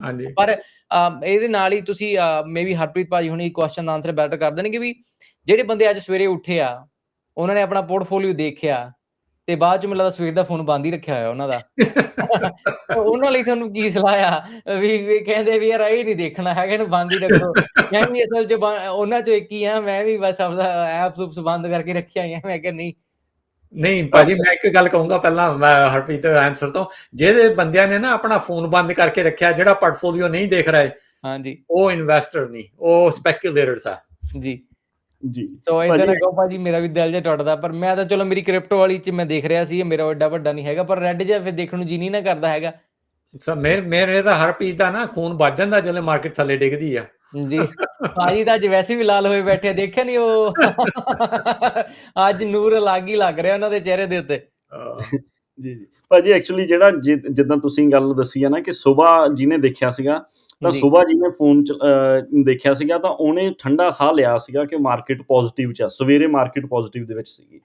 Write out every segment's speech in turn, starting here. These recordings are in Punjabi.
ਹਾਂਜੀ। ਪਰ ਇਹਦੇ ਨਾਲ ਹੀ ਤੁਸੀਂ ਮੇਬੀ ਹਰਪ੍ਰੀਤ ਭਾਜੀ ਹੁਣੀ ਕੁਐਸਚਨ ਦਾ ਆਂਸਰ ਬੈਟਰ ਕਰ ਦੇਣਗੇ ਵੀ ਜਿਹੜੇ ਬੰਦੇ ਅੱਜ ਸਵੇਰੇ ਉੱਠੇ ਆ, ਉਹਨਾਂ ਨੇ ਆਪਣਾ ਪੋਰਟਫੋਲੀਓ ਦੇਖਿਆ ਤੇ ਬਾਅਦ ਚ ਮੈਨੂੰ ਲੱਗਦਾ ਸਵੇਰ ਦਾ ਫੋਨ ਬੰਦ ਹੀ ਰੱਖਿਆ ਹੋਇਆ ਉਹਨਾਂ ਦਾ। ਉਹਨਾਂ ਲਈ ਤੁਹਾਨੂੰ ਕੀ ਸਲਾਹ ਆ ਵੀ ਵੀ ਕਹਿੰਦੇ ਵੀ ਯਾਰ ਇਹ ਨੀ ਦੇਖਣਾ ਹੈਗਾ ਇਹਨੂੰ ਬੰਦ ਹੀ ਰੱਖੋ। ਮੈਂ ਵੀ ਅਸਲ ਚ ਬ ਉਹਨਾਂ ਚੋਂ ਇੱਕ ਹੀ ਆ ਮੈਂ ਵੀ ਬਸ ਆਪਦਾ ਐਪਸ ਊਪਸ ਬੰਦ ਕਰਕੇ ਰੱਖੀਆਂ ਹੋਈਆਂ ਮੈਂ ਕਿਹਾ ਨਹੀਂ ਨਹੀਂ ਭਾਜੀ ਮੈਂ ਇੱਕ ਗੱਲ ਕਹੂੰਗਾ ਪਹਿਲਾਂ ਮੈਂ ਹਰਪ੍ਰੀਤ ਆਨਸਰ ਤੋਂ ਜਿਹੜੇ ਬੰਦਿਆਂ ਨੇ ਨਾ ਆਪਣਾ ਫੋਨ ਬੰਦ ਕਰਕੇ ਰੱਖਿਆ ਜਿਹੜਾ ਪੋਰਟਫੋਲੀਓ ਨਹੀਂ ਦੇਖ ਰਹੇ ਹਾਂਜੀ। ਉਹ ਇਨਵੈਸਟਰ ਨਹੀਂ ਉਹ ਸਪੈਕੂਲੇਟਰਸ ਆ ਜੀ। ਜੀ। ਤੋ ਇਦਾਂ ਨਾ ਕਹੋ ਭਾਜੀ ਮੇਰਾ ਵੀ ਦਿਲ ਜਿਹਾ ਟੁੱਟਦਾ ਪਰ ਮੈਂ ਤਾਂ ਚਲੋ ਮੇਰੀ ਕ੍ਰਿਪਟੋ ਵਾਲੀ ਚ ਮੈਂ ਦੇਖ ਰਿਹਾ ਸੀ ਮੇਰਾ ਏਡਾ ਵੱਡਾ ਨਹੀਂ ਹੈਗਾ ਪਰ ਰੈਡ ਜਿਹਾ ਫਿਰ ਦੇਖਣ ਨੂੰ ਜੀ ਨਹੀਂ ਨਾ ਕਰਦਾ ਹੈਗਾ। ਸੋ ਮੇਰੇ ਮੇਰੇ ਤਾਂ ਹਰਪ੍ਰੀਤ ਦਾ ਨਾ ਖੂਨ ਵੱਜ ਜਾਂਦਾ ਜਦੋਂ ਮਾਰਕੀਟ ਥੱਲੇ ਡਿੱਗਦੀ ਆ। ਜੀ। ਭਾਜੀ ਤਾਂ ਅੱਜ ਵੈਸੇ ਵੀ ਲਾਲ ਹੋਏ ਬੈਠੇ ਦੇਖਿਆ ਨਹੀਂ ਉਹ ਅੱਜ ਨੂਰ ਅਲੱਗ ਹੀ ਲੱਗ ਰਿਹਾ ਉਹਨਾਂ ਦੇ ਚਿਹਰੇ ਦੇ ਉੱਤੇ। ਜੀ, ਜੀ। ਭਾਜੀ ਐਕਚੁਅਲੀ ਜਿਹੜਾ ਜਿੱਦਾਂ ਤੁਸੀਂ ਗੱਲ ਦੱਸੀ ਆ ਨਾ ਕਿ ਸੁਬਹ ਜਿਹਨੇ ਦੇਖਿਆ ਸੀਗਾ ਤਾਂ। ਸੁਬਹ ਜਿਹਨੇ ਫੋਨ ਚ ਦੇਖਿਆ ਸੀਗਾ ਤਾਂ ਉਹਨੇ ਠੰਡਾ ਸਾਹ ਲਿਆ ਸੀਗਾ ਕਿ ਮਾਰਕੀਟ ਪੋਜ਼ਿਟਿਵ ਚ ਆ ਸਵੇਰੇ ਮਾਰਕੀਟ ਪੋਜ਼ਿਟਿਵ ਦੇ ਵਿੱਚ ਸੀਗੀ।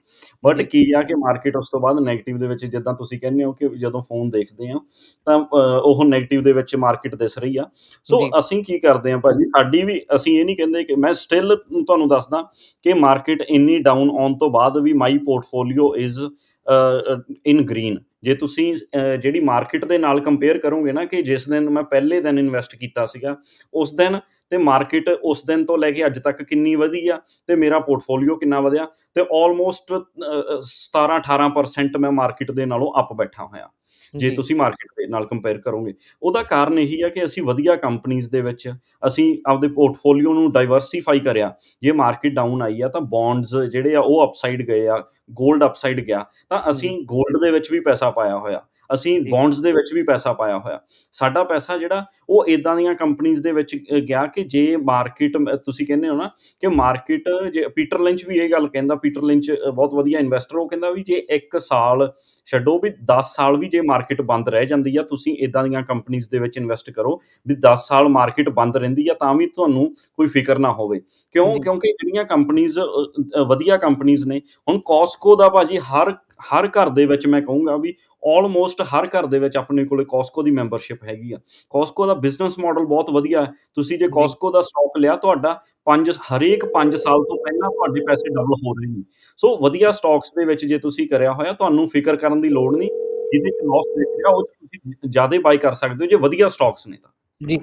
ਬਟ। ਕੀ ਆ ਕਿ ਮਾਰਕੀਟ ਉਸ ਤੋਂ ਬਾਅਦ ਨੈਗੇਟਿਵ ਦੇ ਵਿੱਚ ਜਿੱਦਾਂ ਤੁਸੀਂ ਕਹਿੰਦੇ ਹੋ ਕਿ ਜਦੋਂ ਫੋਨ ਦੇਖਦੇ ਆ ਤਾਂ ਉਹ ਨੈਗੇਟਿਵ ਦੇ ਵਿੱਚ ਮਾਰਕੀਟ ਦਿਸ ਰਹੀ ਆ। ਸੋ। ਅਸੀਂ ਕੀ ਕਰਦੇ ਆ ਭਾਜੀ ਸਾਡੀ ਵੀ ਅਸੀਂ ਇਹ ਨਹੀਂ ਕਹਿੰਦੇ ਕਿ ਮੈਂ ਸਟਿਲ ਤੁਹਾਨੂੰ ਦੱਸਦਾ ਕਿ ਮਾਰਕੀਟ ਇੰਨੀ ਡਾਊਨ ਆਉਣ ਤੋਂ ਬਾਅਦ ਵੀ my portfolio is in green ਜੇ ਤੁਸੀਂ ਜਿਹੜੀ ਮਾਰਕੀਟ ਦੇ ਨਾਲ ਕੰਪੇਅਰ ਕਰੋਗੇ ਨਾ ਕਿ ਜਿਸ ਦਿਨ ਮੈਂ ਪਹਿਲੇ ਦਿਨ ਇਨਵੈਸਟ ਕੀਤਾ ਸੀਗਾ, ਉਸ ਦਿਨ ਤੇ ਮਾਰਕੀਟ ਉਸ ਦਿਨ ਤੋਂ ਲੈ ਕੇ ਅੱਜ ਤੱਕ ਕਿੰਨੀ ਵਧੀ ਆ ਤੇ ਮੇਰਾ ਪੋਰਟਫੋਲੀਓ ਕਿੰਨਾ ਵਧਿਆ ਤੇ ਆਲਮੋਸਟ 17 18% ਮੈਂ ਮਾਰਕੀਟ ਦੇ ਨਾਲੋਂ ਅਪ ਬੈਠਾ ਹੋਇਆ। ਜੇ। ਤੁਸੀਂ ਮਾਰਕੀਟ ਦੇ ਨਾਲ ਕੰਪੇਅਰ ਕਰੋਗੇ ਉਹਦਾ ਕਾਰਨ ਇਹੀ ਆ ਕਿ ਅਸੀਂ ਵਧੀਆ ਕੰਪਨੀਆਂ ਦੇ ਵਿੱਚ ਅਸੀਂ ਆਪਦੇ ਪੋਰਟਫੋਲੀਓ ਨੂੰ ਡਾਈਵਰਸਿਫਾਈ ਕਰਿਆ ਜੇ ਮਾਰਕੀਟ ਡਾਊਨ ਆਈ ਆ ਤਾਂ ਬੌਂਡਸ ਜਿਹੜੇ ਆ ਉਹ ਅਪਸਾਈਡ ਗਏ ਆ 골ਡ ਅਪਸਾਈਡ ਗਿਆ ਤਾਂ ਅਸੀਂ। 골ਡ ਦੇ ਵਿੱਚ ਵੀ ਪੈਸਾ ਪਾਇਆ ਹੋਇਆ ਅਸੀਂ। ਬੌਂਡਸ ਦੇ ਵਿੱਚ ਵੀ ਪੈਸਾ ਪਾਇਆ ਹੋਇਆ ਸਾਡਾ ਪੈਸਾ ਜਿਹੜਾ ਉਹ ਇਦਾਂ ਦੀਆਂ ਕੰਪਨੀਆਂ ਦੇ ਵਿੱਚ ਗਿਆ ਕਿ ਜੇ ਮਾਰਕੀਟ ਤੁਸੀਂ ਕਹਿੰਦੇ ਹੋ ਨਾ ਕਿ ਮਾਰਕੀਟ ਜੇ ਪੀਟਰ ਲਿੰਚ ਵੀ ਇਹ ਗੱਲ ਕਹਿੰਦਾ ਪੀਟਰ ਲਿੰਚ ਬਹੁਤ ਵਧੀਆ ਇਨਵੈਸਟਰ ਉਹ ਕਹਿੰਦਾ ਵੀ ਜੇ 1 ਸਾਲ ਛੱਡੋ ਵੀ 10 ਸਾਲ ਵੀ ਜੇ ਮਾਰਕੀਟ ਬੰਦ ਰਹਿ ਜਾਂਦੀ ਆ ਤੁਸੀਂ ਇਦਾਂ ਦੀਆਂ ਕੰਪਨੀਆਂ ਦੇ ਵਿੱਚ ਇਨਵੈਸਟ ਕਰੋ ਵੀ 10 ਸਾਲ ਮਾਰਕੀਟ ਬੰਦ ਰਹਿੰਦੀ ਆ ਤਾਂ ਵੀ ਤੁਹਾਨੂੰ ਕੋਈ ਫਿਕਰ ਨਾ ਹੋਵੇ ਕਿਉਂ। ਕਿਉਂਕਿ ਜਿਹੜੀਆਂ ਕੰਪਨੀਆਂ ਵਧੀਆ ਕੰਪਨੀਆਂ ਨੇ ਹੁਣ ਕੋਸਕੋ ਦਾ ਭਾਜੀ ਹਰ ਹਰ ਘਰ ਦੇ ਵਿੱਚ ਮੈਂ ਕਹੂੰਗਾ ਵੀ ਆਲਮੋਸਟ ਹਰ ਘਰ ਦੇ ਵਿੱਚ ਆਪਣੇ ਕੋਲੇ ਕੋਸਕੋ ਦੀ ਮੈਂਬਰਸ਼ਿਪ ਹੈਗੀ ਆ। ਕੋਸਕੋ ਦਾ ਬਿਜ਼ਨਸ ਮਾਡਲ ਬਹੁਤ ਵਧੀਆ ਹੈ। ਤੁਸੀਂ ਜੇ। ਕੋਸਕੋ ਦਾ ਸਟਾਕ ਲਿਆ ਤੁਹਾਡਾ 5 ਹਰੇਕ 5 ਸਾਲ ਤੋਂ ਪਹਿਲਾਂ ਤੁਹਾਡੇ ਪੈਸੇ ਡਬਲ ਹੋ ਰਹੇ ਨੇ। ਸੋ ਵਧੀਆ ਸਟਾਕਸ ਦੇ ਵਿੱਚ ਜੇ ਤੁਸੀਂ ਕਰਿਆ ਹੋਇਆ ਤੁਹਾਨੂੰ ਫਿਕਰ ਕਰਨ ਦੀ ਲੋੜ ਨਹੀਂ। ਜਿਹਦੇ ਚ ਲਾਸ ਦੇਖ ਰਿਹਾ ਉਹ ਤੁਸੀਂ ਜ਼ਿਆਦਾ ਬਾਈ ਕਰ ਸਕਦੇ ਹੋ ਜੇ ਵਧੀਆ ਸਟਾਕਸ ਨੇ ਤਾਂ। ਜੀ।